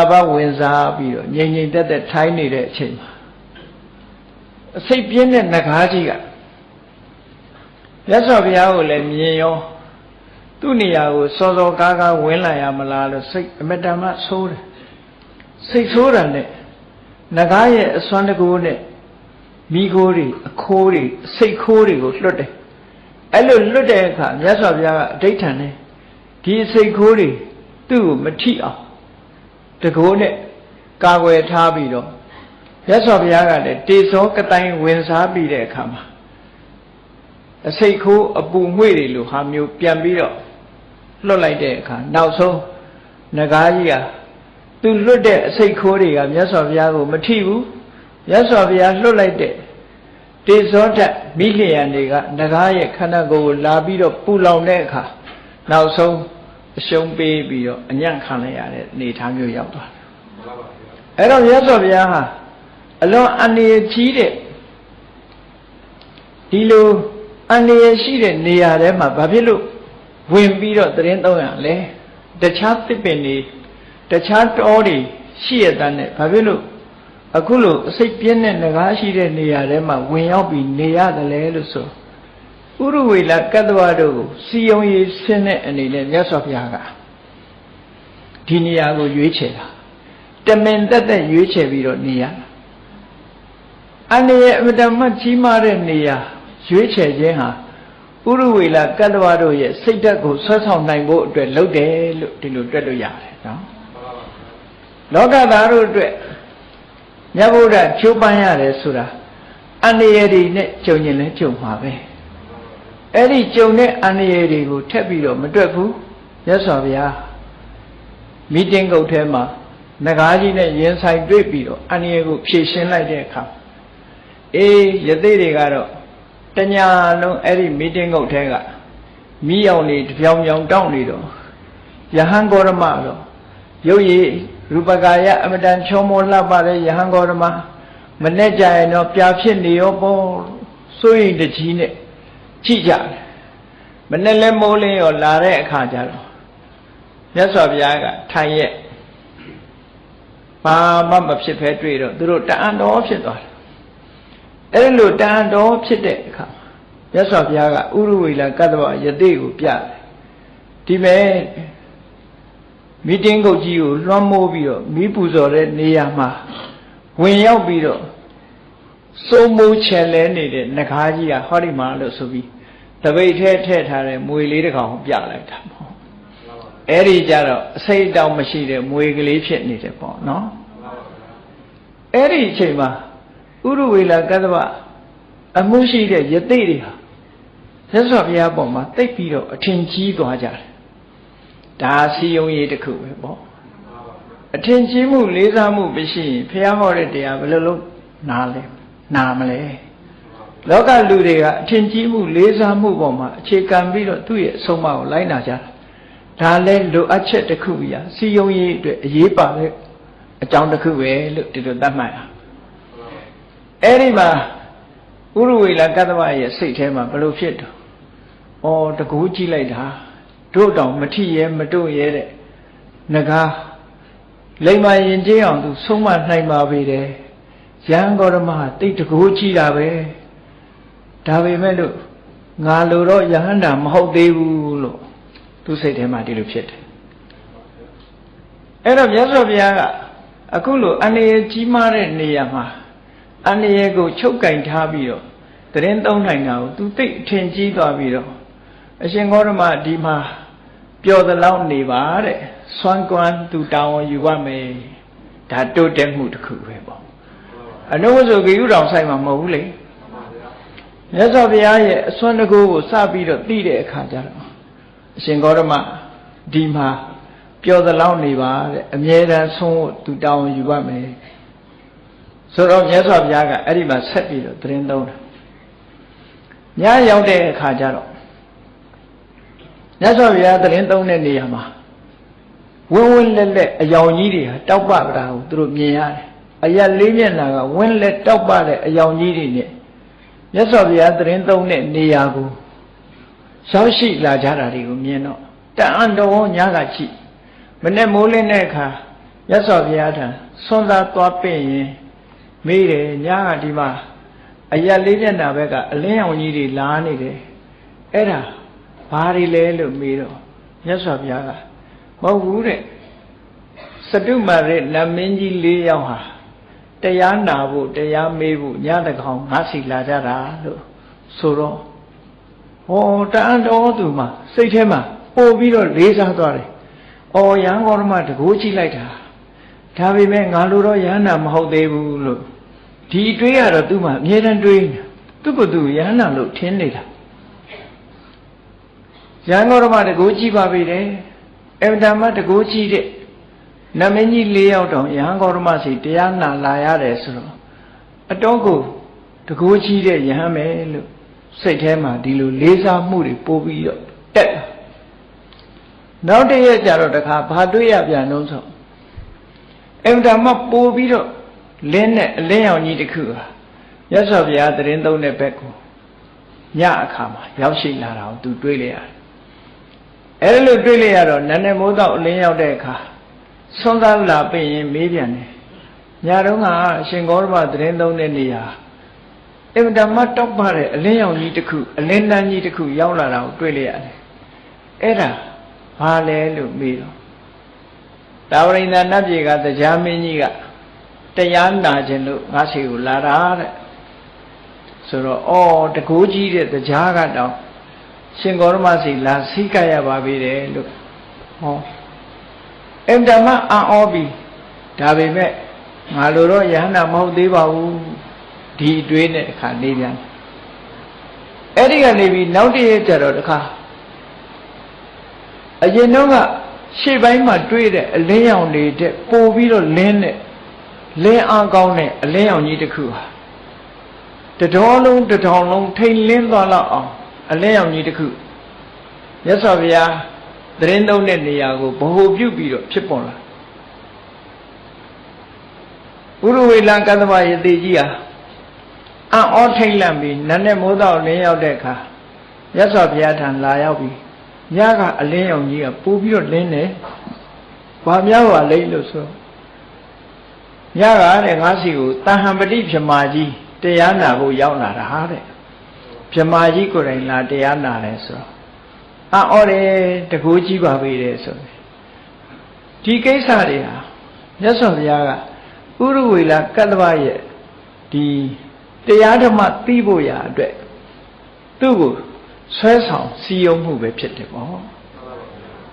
အဘဝင်စားပြီးတော့ငြိမ်ငြိမ်သက်သက်ထိုင်းနေတဲ့အချိန်မှာအစိတ်ပြင်းတဲ့ငကားကြီးကမြတ်စွာဘုရားကိုလည်းမြင်ရောသူ့နေရာကိုစောစောကားကားဝင်လာရမလားလို့စိတ်အမတန်မှဆိုးတယ်စိတ်ဆိုးတာနဲ့ငကားရဲ့အစွမ်းတကူနဲ့မိခိုးတွေအခိုးတွေစိတ်ခိုးတွေကိုလွတ်တယ်အဲ့လိုလွတ်တဲ့အခါမြတ်စွာဘုရားကအဋိဋ္ဌံနဲ့ဒီစိတ်ခိုးတွေသူ့ကိုမထိအောင် တကိုးနဲ့ကာကွယ်ထားပြီးတော့မြတ်စွာဘုရားကလည်းတေဇောကတိုင်းဝင်စားပြီးတဲ့အခါမှာအစိတ်ခိုးအပူငွေ့တွေလိုဟာမျိုးပြန်ပြီးတော့လွတ်လိုက်တဲ့အခါနောက်ဆုံးငကားကြီးကသူလွတ်တဲ့အစိတ်ခိုးတွေကမြတ်စွာဘုရားကိုမထိဘူးမြတ်စွာဘုရားလွတ်လိုက်တဲ့တေဇောဓာတ်မိလျံတွေကငကားရဲ့ခန္ဓာကိုယ်ကိုလာပြီးတော့ပူလောင်တဲ့အခါနောက်ဆုံး အရှုံးပေးပြီးတော့အညံ့ခံလိုက်ရတဲ့အနေအထားမျိုးရောက်သွားတယ်အဲ့တော့မြတ်စွာဘုရားဟာအလွန်အန္တရာယ်ကြီးတဲ့ဒီလိုအန္တရာယ်ရှိတဲ့နေရာထဲမှာဘာဖြစ်လို့ဝင်ပြီးတော့သတင်းသုံးရလဲတခြားသစ်ပင်တွေတခြားတောတွေရှိရတဲ့နဲ့ဘာဖြစ်လို့အခုလိုအစိတ်ပြင်းတဲ့ငကားရှိတဲ့နေရာထဲမှာဝင်ရောက်ပြီးနေရတယ်လဲလို့ဆို ဥရဝေလကတ္တဝတို့ကိုစီယုံရေးဆင်းတဲ့အနေနဲ့မြတ်စွာဘုရားကဒီနေရာကိုရွေးချယ်တာတမင်တက်တက်ရွေးချယ်ပြီးတော့နေရတာအနေရဲ့အမတမကြီးမားတဲ့နေရာရွေးချယ်ခြင်းဟာဥရဝေလကတ္တဝတို့ရဲ့စိတ်ဓာတ်ကိုဆွဲဆောင်နိုင်ဖို့အတွက်လုပ်တယ်လို့ဒီလိုတွက်လို့ရတယ်နော်လောကသားတို့အတွက်မြတ်ဗုဒ္ဓကျိုးပန်းရတယ်ဆိုတာအန္တရာယ်တွေနဲ့ကြုံရင်လည်းကြုံမှာပဲ အဲ့ဒီကြုံတဲ့အန္တရာယ်တွေကိုထက်ပြီးတော့မတွက်ဘူးမြတ်စွာဘုရားမီတင်းကုတ်ထဲမှာငကားကြီးနဲ့ရင်ဆိုင်တွေ့ပြီးတော့အန္တရာယ်ကိုဖြေရှင်းလိုက်တဲ့အခါအေးယသိတွေကတော့တညာလုံးအဲ့ဒီမီတင်းကုတ်ထဲကမိအောင်နေတပြောင်ပြောင်တောင်းနေတော့ယဟန်ဂေါရမတော့ရုပ်ရည်ရူပကာယအမတန်ချောမောလှပတဲ့ယဟန်ဂေါရမမနဲ့ကြရင်တော့ပြာဖြစ်နေရောပေါ့စိုးရိမ်တကြီးနဲ့ ကြည့်ကြတယ်မနဲ့လဲမိုးလင်းရောလာတဲ့အခါကျတော့မြတ်စွာဘုရားကထိုင်ရဲ့ဘာမှမဖြစ်ဖဲတွေ့တော့သူတို့တအံတော်ဖြစ်သွားတယ်အဲ့လိုတန်တော်ဖြစ်တဲ့အခါမြတ်စွာဘုရားကဥရဝေလကတ္တဝယတိကိုပြတယ်ဒီမဲ့မီတင်းကုတ်ကြီးကိုလွှမ်းမိုးပြီးတော့မီးပူဇော်တဲ့နေရာမှာဝင်ရောက်ပြီးတော့ စိုးမိုးချယ်လဲနေတဲ့နဂါးကြီးကဟောဒီမှာလို့ဆိုပြီးတပိတ်ထဲထည့်ထားတဲ့မွေလေးတစ်ကောင်ပြလိုက်တာပေါ့အဲ့ဒီကြတော့အစိတ်တောင်မရှိတဲ့မွေကလေးဖြစ်နေတယ်ပေါ့နော်အဲ့ဒီအချိန်မှာဥရဝေလာကတ္တဗအမှုရှိတဲ့ယသိတွေဟာသက်စွာဘုရားပေါ်မှာတိတ်ပြီးတော့အထင်ကြီးသွားကြတယ်ဒါစီယုံရေးတစ်ခုပဲပေါ့အထင်ကြီးမှုလေးစားမှုမရှိရင်ဘုရားဟောတဲ့တရားဘယ်လိုလုပ်နားလဲ နာမလဲလောကလူတွေကအထင်ကြီးမှုလေးစားမှုပေါ်မှာအခြေခံပြီးတော့သူ့ရဲ့အဆုံးအမကိုလိုက်နာကြတာဒါလဲလိုအပ်ချက်တစ်ခုပြစီယုံရေးအတွက်အရေးပါတဲ့အကြောင်းတစ်ခုပဲလို့ဒီလိုသတ်မှတ်ရအဲ့ဒီမှာဥရဝေလကတ္တဝရဲ့စိတ်ထဲမှာဘလို့ဖြစ်တော့ဩတကူကြည့်လိုက်တာတို့တောင်မထီရဲမတို့ရဲတဲ့ငကားလိမ္မာရင်ကျေးအောင်သူဆုံးမနိုင်ပါပေတယ် ရန်ကောရမတိတ်တကူကြည့်တာပဲဒါပေမဲ့လို့ငါလိုတော့ယဟန္တာမဟုတ်သေးဘူးလို့သူစိတ်ထဲမှာဒီလိုဖြစ်တယ်အဲ့တော့မြတ်စွာဘုရားကအခုလိုအနေရကြီးမားတဲ့နေရာမှာအန္တရာယ်ကိုချုပ်ကင်ထားပြီးတော့တရင်သုံးနိုင်တာကိုသူသိအထင်ကြီးသွားပြီးတော့အရှင်ဂေါရမဒီမှာပျော်သလောက်နေပါတဲ့စွမ်းကွမ်းသူတောင်းယူရမယ်ဒါတိုးတက်မှုတစ်ခုပဲပေါ့ အနုဝဆိုဂေယုတော်ဆိုင်မှာမဟုတ်ဘူးလေမြတ်စွာဘုရားရဲ့အစွမ်းတကူကိုစပြီးတော့သိတဲ့အခါကျတော့အရှင်ဂေါရမဒီမှာပျော်သလောက်နေပါတဲ့အမြဲတမ်းဆုံးဖို့သူတောင်းယူရမယ်ဆိုတော့မြတ်စွာဘုရားကအဲ့ဒီမှာဆက်ပြီးတော့သတင်းသုံးတာညရောက်တဲ့အခါကျတော့မြတ်စွာဘုရားသတင်းသုံးတဲ့နေရာမှာဝင်းဝင်းလက်လက်အယောင်ကြီးတွေဟာတောက်ပပတာကိုသူတို့မြင်ရတယ် အရက်လေးမျက်နှာကဝင်းလက်တောက်ပတဲ့အယောင်ကြီးတွေနဲ့မြတ်စွာဘုရားသတင်းသုံးတဲ့နေရာကိုရောက်ရှိလာကြတာတွေကိုမြင်တော့တန်အံတော်ညကကြည့်မနဲ့မိုးလင်းတဲ့အခါရသော်ဘုရားထံဆွမ်းသားသွားပင့်ရင်မေးတယ်ညကဒီမှာအရက်လေးမျက်နှာဘက်ကအလင်းရောင်ကြီးတွေလာနေတယ်အဲ့ဒါဘာတွေလဲလို့မေးတော့မြတ်စွာဘုရားကမဟုတ်ဘူးတဲ့စတုမာရဲ့နတ်မင်းကြီး၄ယောက်ဟာ တရားနာဖို့တရားမေးဖို့ညတကောင်ငါစီလာကြတာလို့ဆိုတော့ဟောတန်တော်သူမှာစိတ်ထဲမှာပို့ပြီးတော့လေးစားသွားတယ်။အော်ရဟန်းတော်မတကိုးကြည့်လိုက်တာဒါပေမဲ့ငါလိုတော့ရဟန္တာမဟုတ်သေးဘူးလို့ဒီတွေးရတော့သူ့မှာအမြဲတမ်းတွေးနေသူ့ကိုယ်သူရဟန္တာလို့ထင်နေတာရဟန်းတော်မတကိုးကြည့်ပါပြီတယ်အဗ္ဗဓမ္မတကိုးကြည့်တဲ့ နမင်းကြီး၄ယောက်တောင်ရဟန်းတော်မစီတရားနာလာရတယ်ဆိုတော့အတော့ကိုတကိုးကြည့်တဲ့ယဟန်ပဲလို့စိတ်ထဲမှာဒီလိုလေးစားမှုတွေပို့ပြီးတော့တက်လာနောက်တရက်ကျတော့တခါဘာတွေ့ရပြန်လို့ဆိုအင်တာမပို့ပြီးတော့လင်းနဲ့အလင်းရောင်ကြီးတစ်ခုဟာရသော်ဘုရားတရင်သုံးတဲ့ဘက်ကိုညအခါမှာရောက်ရှိလာတာကိုသူတွေးလိုက်ရတယ်အဲလိုတွေးလိုက်ရတော့နန်းနဲ့မိုးတော့အလင်းရောက်တဲ့အခါ ဆွမ်းသားလာပြင်ရင်မေးပြန်တယ်ညတုန်းကအရှင်ဂေါရမတရင်သုံးတဲ့နေရာအင်တာမတောက်ပါတဲ့အလင်းရောင်ကြီးတစ်ခုအလင်းတန်းကြီးတစ်ခုရောက်လာတာကိုတွေ့လိုက်ရတယ်အဲ့ဒါဘာလဲလို့မေးတော့တာဝရိန္ဒနတ်ပြည်ကတရားမင်းကြီးကတရားနာခြင်းလို့ငါစီကိုလာတာတဲ့ဆိုတော့အော်တကိုးကြီးတဲ့တရားကတော့ရှင်ဂေါရမစီလာစိကရပါပြီတယ်လို့ဟော အင်တမအံ့ဩပြီဒါပေမဲ့ငါလိုတော့ယဟန္တာမဟုတ်သေးပါဘူးဒီအတွေးနဲ့အခါနေပြန်အဲ့ဒီကနေပြီးနောက်တည့်ရကျတော့တခါအရင်တော့ကရှေ့ပိုင်းမှာတွေးတဲ့အလင်းရောင်တွေတဲ့ပို့ပြီးတော့လင်းတဲ့လင်းအားကောင်းတဲ့အလင်းရောင်ကြီးတစ်ခုဟာတတော်လုံးတထောင်လုံးထိန်လင်းသွားလောက်အောင်အလင်းရောင်ကြီးတစ်ခုမြတ်စွာဘုရား သတင်းသုံးတဲ့နေရာကိုဗဟိုပြုပြီးတော့ဖြစ်ပေါ်လာဥရဝေလကသဗယတိကြီးဟာအံ့ဩထိတ်လန့်ပြီးနတ်နဲ့မိုးတော့လင်းရောက်တဲ့အခါမြတ်စွာဘုရားထံလာရောက်ပြီးညကအလင်းရောင်ကြီးကပိုးပြီးတော့လင်းတယ်။ဘာများပါလိမ့်လို့ဆိုညကတဲ့ငါးစီကိုတဟံပတိဗြမာကြီးတရားနာဖို့ရောက်လာတာဟာတဲ့ဗြမာကြီးကိုယ်တိုင်လာတရားနာတယ်ဆိုတော့ အော်တယ်တကူကြီးပါပြီတဲ့ဆိုဒီကိစ္စတွေဟာမြတ်စွာဘုရားကဥရဝေလာကတ္တဗရဲ့ဒီတရားဓမ္မသိဖို့ရာအတွက်သူ့ကိုဆွဲဆောင်စီယုံမှုပဲဖြစ်တယ်ပေါ့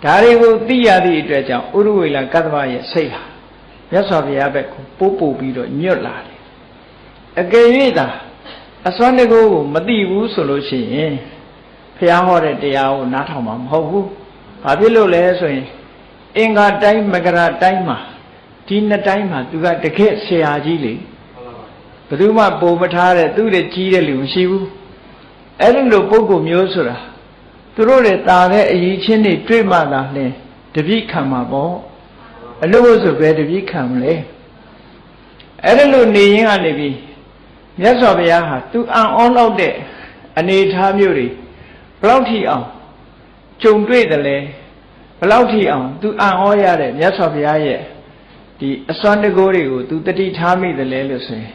ဒါတွေကိုသိရသည့်အတွက်ကြောင့်ဥရဝေလာကတ္တဗရဲ့စိတ်ဟာမြတ်စွာဘုရားဘက်ကိုပို့ပို့ပြီးတော့ညွတ်လာတယ်အကယ်၍သာအစွမ်းတကူကိုမသိဘူးဆိုလို့ရှိရင် ဘုရားဟောတဲ့တရားကိုနားထောင်မှာမဟုတ်ဘူးဘာဖြစ်လို့လဲဆိုရင်အင်္ဂါတိုင်းမကရာတိုင်းမှာဒီနှစ်တိုင်းမှာသူကတကယ့်ဆရာကြီးလေဘယ်သူမှပုံမထားတဲ့သူ့ရဲ့ကြီးတဲ့လူမရှိဘူးအဲ့ဒီလိုပုံကိုမျိုးဆိုတာသူတို့တွေတာတဲ့အရေးချင်းတွေတွေ့မှသာလင်းတပိခံမှာပေါ့အလို့ဆိုပဲတပိခံမလဲအဲ့ဒီလိုနေရင်ကနေပြီးမြတ်စွာဘုရားဟာသူအံ့ဩလောက်တဲ့အနေထားမျိုးတွေ ဘလောက်ထိအောင်ကြုံတွေ့တယ်လဲဘလောက်ထိအောင်သူအံ့ဩရတဲ့မြတ်စွာဘုရားရဲ့ဒီအစွမ်းတကိုးတွေကိုသူတတိထားမိတယ်လဲလို့ဆိုရင်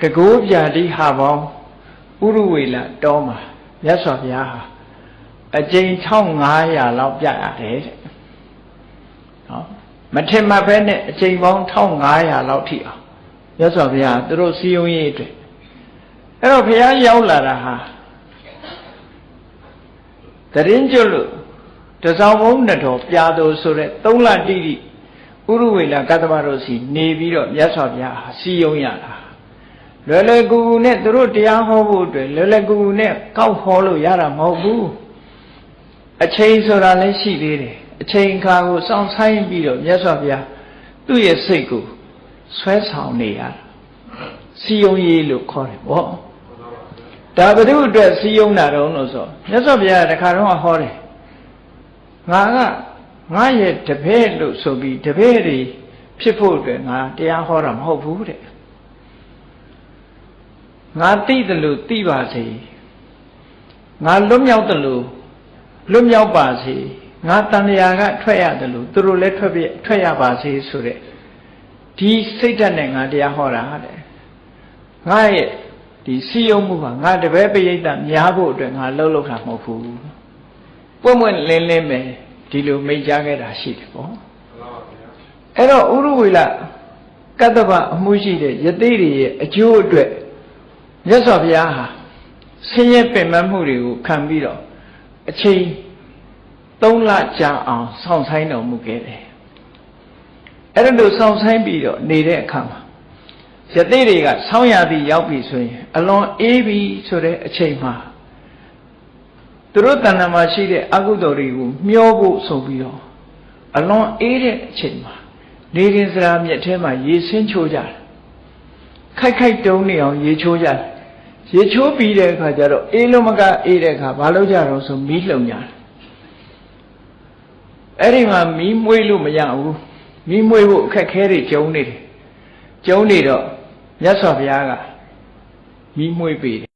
တကိုးပြာတိဟာပေါင်းဥရဝေလတောမှာမြတ်စွာဘုရားဟာအကျိန်1500လောက်ပြရတယ်တဲ့နော်မထင်မှတ်ပဲနဲ့အကျိန်ပေါင်း1500လောက်ထိအောင်မြတ်စွာဘုရားသူတို့စီယုံရေးအတွက်အဲ့တော့ဘုရားရောက်လာတာဟာ တရင်ကျွတ်လို့တစောင်းဘုံနှစ်တော်ပြာတော်ဆိုတဲ့သုံးလတိတိဥရဝေလကတ္တမတို့စီနေပြီးတော့မြတ်စွာဘုရားဟာစီယုံရတာလွယ်လွယ်ကူကူနဲ့သူတို့တရားဟောဖို့အတွက်လွယ်လွယ်ကူကူနဲ့ကောက်ဟောလို့ရတာမဟုတ်ဘူးအချိန်ဆိုတာလည်းရှိသေးတယ်အချိန်ခါကိုစောင့်ဆိုင်ပြီးတော့မြတ်စွာဘုရားသူ့ရဲ့စိတ်ကိုဆွဲဆောင်နေရတာစီယုံရေးလို့ခေါ်တယ်ဗော ဒါဘု து အတွက်စီယုံတာတော့လို့ဆိုမြတ်စွာဘုရားတခါတော့ဟောတယ်ငါကငါရဲ့တပည့်လို့ဆိုပြီးတပည့်တွေဖြစ်ဖို့အတွက်ငါတရားဟောတာမဟုတ်ဘူးတဲ့ငါသိတယ်လို့သိပါစေငါလွတ်မြောက်တယ်လို့လွတ်မြောက်ပါစေငငါတန်လျာကထွက်ရတယ်လို့သူတို့လည်းထွက်ပြထွက်ရပါစေဆိုတဲ့ဒီစိတ်ဓာတ်နဲ့ငါတရားဟောတာတဲ့ငါရဲ့ ဒီစီယုံမှုကငါတပည့်ပရိသတ်များဖို့အတွက်ငါလှုပ်လှုပ်တာမဟုတ်ဘူးပွင့်ပွင့်လင်းလင်းပဲဒီလိုမိတ်ကြားခဲ့တာရှိတယ်ပေါ့အဲ့တော့ဥရဝေလကတ္တဗအမှုရှိတဲ့ယသိတွေရဲ့အကျိုးအတွက်မြတ်စွာဘုရားဟာဆင်းရဲပင်ပန်းမှုတွေကိုခံပြီးတော့အချိန်၃လကြာအောင်စောင့်ဆိုင်တော်မူခဲ့တယ်အဲ့ဒါလို့စောင့်ဆိုင်ပြီးတော့နေတဲ့အခါမှာ ယသိတွေကဆောင်းရသည်ရောက်ပြီဆိုရင်အလွန်အေးပြီဆိုတဲ့အချိန်မှာသူတို့တဏ္ဍာမှာရှိတဲ့အကုသိုလ်တွေကိုမျောဖို့ဆိုပြီးတော့အလွန်အေးတဲ့အချိန်မှာနေရင်စရာမြက်ထဲမှာရေဆင်းချိုးကြတယ်ခိုက်ခိုက်တုံးနေအောင်ရေချိုးကြတယ်ရေချိုးပြီးတဲ့အခါကျတော့အေးလုံးမကအေးတဲ့အခါဘာလုပ်ကြတော့ဆိုမီးလှုံကြတယ်အဲ့ဒီမှာမီးမွေးလို့မရဘူးမီးမွေးဖို့အခက်ခဲတွေကျုံနေတယ်ကျုံနေတော့ မြတ်စွာဘုရားကမီးမွေးပေးတယ်